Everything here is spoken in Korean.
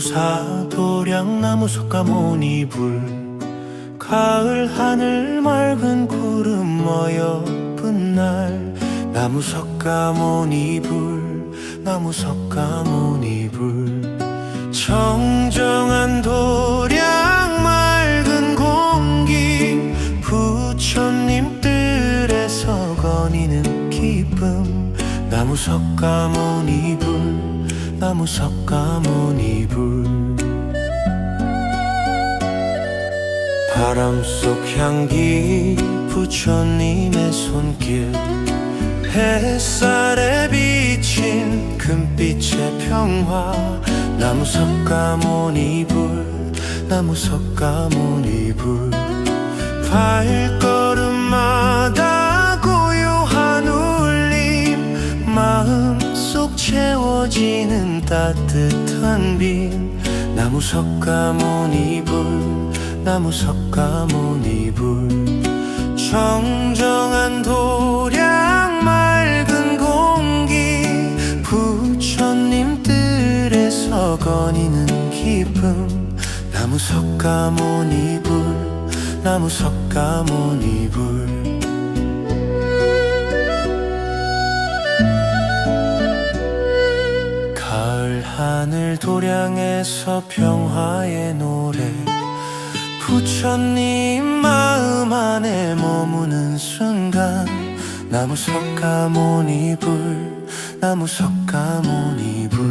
사 도량 나무 석가모니 불 가을 하늘 맑은 구름 어여쁜 날. 나무 석가 모니 불 나무 석가 모니 불. 정정한 도량 맑은 공기 부처님 뜰에서 거니는 기쁨. 나무 석가 모니 불 나무 석가모니 불. 바람 속 향기 부처님의 손길. 햇살에 비친 금빛의 평화. 나무 석가모니 불 나무 석가모니 불. 발걸음마다 고요한 울림. 마음 속 채워 지는 따뜻한 빛 나무 석가모니 불 나무 석가모니 불. 정정한 도량 맑은 공기 부처님 뜰에서 거니는 기쁨 나무 석가모니 불 나무 석가모니 불 하늘 도량에서 평화의 노래. 부처님 마음 안에 머무는 순간 나무 석가모니 불 나무 석가모니 불